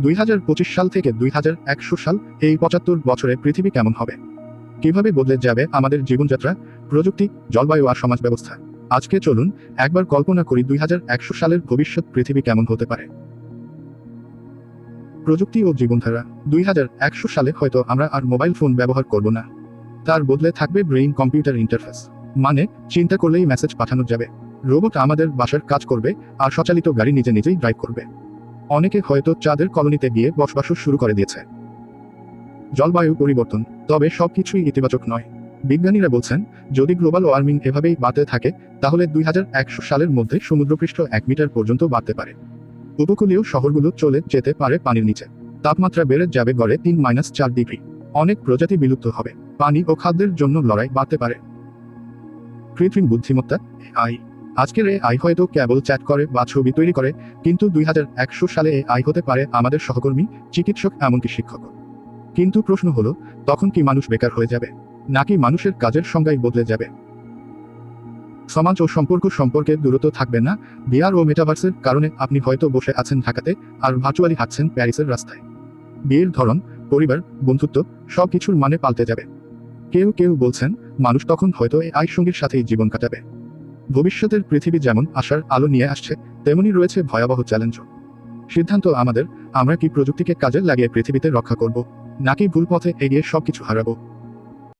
দুই হাজার পঁচিশ সাল থেকে দুই হাজার একশো সাল এই পঁচাত্তর বছরে পৃথিবী কেমন হবে? কীভাবে বদলে যাবে আমাদের জীবনযাত্রা, প্রযুক্তি, জলবায়ু আর সমাজ ব্যবস্থা আজকে চলুন একবার কল্পনা করি দুই হাজার একশো সালের ভবিষ্যৎ পৃথিবী কেমন হতে পারে। প্রযুক্তি ও জীবনধারা, দুই হাজার একশো সালে হয়তো আমরা আর মোবাইল ফোন ব্যবহার করব না। তার বদলে থাকবে ব্রেইন কম্পিউটার ইন্টারফেস। মানে চিন্তা করলেই মেসেজ পাঠানো যাবে। রোবট আমাদের বাসার কাজ করবে আর স্বচালিত গাড়ি নিজে নিজেই ড্রাইভ করবে। অনেকে হয়তো চাঁদের কলোনিতে গিয়ে বসবাস শুরু করে দিয়েছে। জলবায়ু পরিবর্তন, তবে সবকিছুই ইতিবাচক নয়। বিজ্ঞানীরা বলছেন, যদি গ্লোবাল ওয়ার্মিং এভাবেই বাড়তে থাকে, তাহলে দুই হাজার একশো সালের মধ্যে সমুদ্রপৃষ্ঠ এক মিটার পর্যন্ত বাড়তে পারে। উপকূলীয় শহরগুলো চলে যেতে পারে পানির নিচে। তাপমাত্রা বেড়ে যাবে গড়ে তিন মাইনাস চার ডিগ্রি। অনেক প্রজাতি বিলুপ্ত হবে। পানি ও খাদ্যের জন্য লড়াই বাড়তে পারে। কৃত্রিম বুদ্ধিমত্তা আই আজকের এ আই হয়তো কেবল চ্যাট করে বা ছবি তৈরি করে, কিন্তু দুই হাজার একশো সালে এ আই হতে পারে আমাদের সহকর্মী, চিকিৎসক এমনকি শিক্ষক। কিন্তু প্রশ্ন হলো, তখন কি মানুষ বেকার হয়ে যাবে? নাকি মানুষের কাজের সংজ্ঞাই বদলে যাবে? সমাজ ও সম্পর্ক সম্পর্কে দূরত্ব থাকবে না বিয়ার ও মেটাভার্সের কারণে আপনি হয়তো বসে আছেন ঢাকাতে আর ভার্চুয়ালি হাঁটছেন প্যারিসের রাস্তায়। বিয়ের ধরন, পরিবার, বন্ধুত্ব সব কিছুর মানে পাল্টে যাবে। কেউ কেউ বলছেন, মানুষ তখন হয়তো এই আই সঙ্গীর সাথেই জীবন কাটাবে। ভবিষ্যতের পৃথিবী যেমন আশার আলো নিয়ে আসছে, তেমনি রয়েছে ভয়াবহ চ্যালেঞ্জও। সিদ্ধান্ত আমাদের, আমরা কি প্রযুক্তিকে কাজে লাগিয়ে পৃথিবীতে রক্ষা করব, নাকি ভুল পথে এগিয়ে সবকিছু হারাবো?